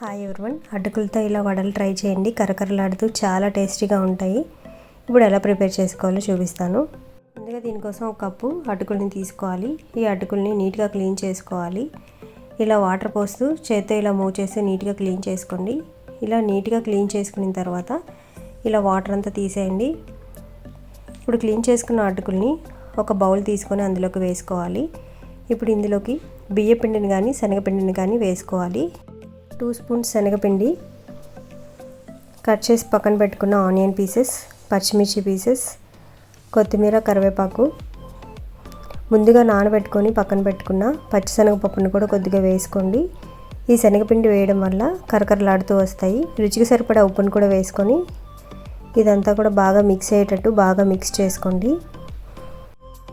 Hi everyone అటుకులతో ఇలా వడలు ట్రై చేయండి. కరకరలాడుతూ చాలా టేస్టీగా ఉంటాయి. ఇప్పుడు ఎలా ప్రిపేర్ చేసుకోవాలో చూపిస్తాను. ముందుగా దీనికోసం ఒక కప్పు అటుకుల్ని తీసుకోవాలి. ఈ అటుకుల్ని నీట్గా క్లీన్ చేసుకోవాలి. ఇలా వాటర్ పోస్తూ చేత్తో ఇలా మూవ్ చేస్తే నీట్గా క్లీన్ చేసుకోండి. ఇలా నీట్గా క్లీన్ చేసుకున్న తర్వాత ఇలా వాటర్ అంతా తీసేయండి. ఇప్పుడు క్లీన్ చేసుకున్న అటుకుల్ని ఒక బౌల్ తీసుకొని అందులోకి వేసుకోవాలి. ఇప్పుడు ఇందులోకి బియ్య పిండిని కానీ శనగపిండిని కానీ వేసుకోవాలి. టూ స్పూన్స్ శనగపిండి కట్ చేసి పక్కన పెట్టుకున్న ఆనియన్ పీసెస్ పచ్చిమిర్చి పీసెస్ కొత్తిమీర కరివేపాకు. ముందుగా నానబెట్టుకొని పక్కన పెట్టుకున్న పచ్చిశనగపప్పును కూడా కొద్దిగా వేసుకోండి. ఈ శనగపిండి వేయడం వల్ల కరకరలాడుతూ వస్తాయి. రుచికి సరిపడా ఉప్పును కూడా వేసుకొని ఇదంతా కూడా బాగా మిక్స్ అయ్యేటట్టు బాగా మిక్స్ చేసుకోండి.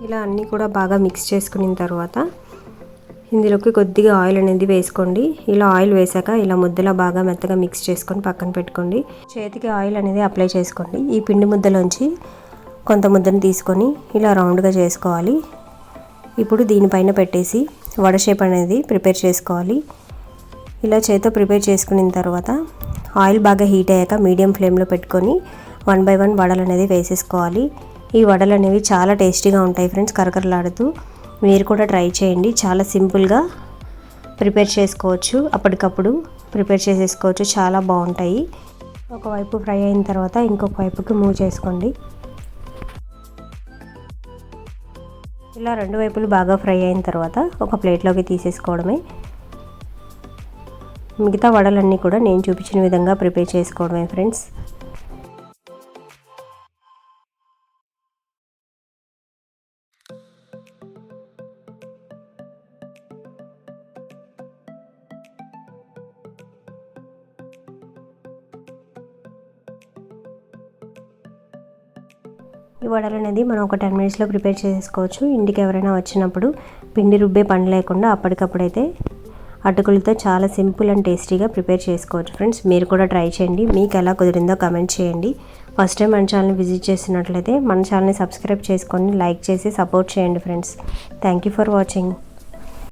ఇలా అన్నీ కూడా బాగా మిక్స్ చేసుకున్న తర్వాత ఇందులోకి కొద్దిగా ఆయిల్ అనేది వేసుకోండి. ఇలా ఆయిల్ వేసాక ఇలా ముద్దలా బాగా మెత్తగా మిక్స్ చేసుకొని పక్కన పెట్టుకోండి. చేతికి ఆయిల్ అనేది అప్లై చేసుకోండి. ఈ పిండి ముద్దలోంచి కొంత ముద్దను తీసుకొని ఇలా రౌండ్గా చేసుకోవాలి. ఇప్పుడు దీనిపైన పెట్టేసి వడ షేప్ అనేది ప్రిపేర్ చేసుకోవాలి. ఇలా చేతితో ప్రిపేర్ చేసుకున్న తర్వాత ఆయిల్ బాగా హీట్ అయ్యాక మీడియం ఫ్లేమ్లో పెట్టుకొని వన్ బై వన్ వడలు అనేది వేసేసుకోవాలి. ఈ వడలు అనేవి చాలా టేస్టీగా ఉంటాయి ఫ్రెండ్స్ కరకరలాడుతూ. మీరు కూడా ట్రై చేయండి. చాలా సింపుల్గా ప్రిపేర్ చేసుకోవచ్చు. అప్పటికప్పుడు ప్రిపేర్ చేసేసుకోవచ్చు. చాలా బాగుంటాయి. ఒకవైపు ఫ్రై అయిన తర్వాత ఇంకొక వైపుకి మూవ్ చేసుకోండి. ఇలా రెండు వైపులు బాగా ఫ్రై అయిన తర్వాత ఒక ప్లేట్లోకి తీసేసుకోవడమే. మిగతా వడలన్నీ కూడా నేను చూపించిన విధంగా ప్రిపేర్ చేసుకోవడమే ఫ్రెండ్స్. ఈ వడలు అనేది మనం ఒక టెన్ మినిట్స్లో ప్రిపేర్ చేసుకోవచ్చు. ఇంటికి ఎవరైనా వచ్చినప్పుడు పిండి రుబ్బే పని లేకుండా అప్పటికప్పుడైతే అటుకులతో చాలా సింపుల్ అండ్ టేస్టీగా ప్రిపేర్ చేసుకోవచ్చు. ఫ్రెండ్స్ మీరు కూడా ట్రై చేయండి. మీకు ఎలా కుదిరిందో కమెంట్ చేయండి. ఫస్ట్ టైం మన ఛానల్ని విజిట్ చేసినట్లయితే మన ఛానల్ని సబ్స్క్రైబ్ చేసుకొని లైక్ చేసి సపోర్ట్ చేయండి friends. Thank you for watching.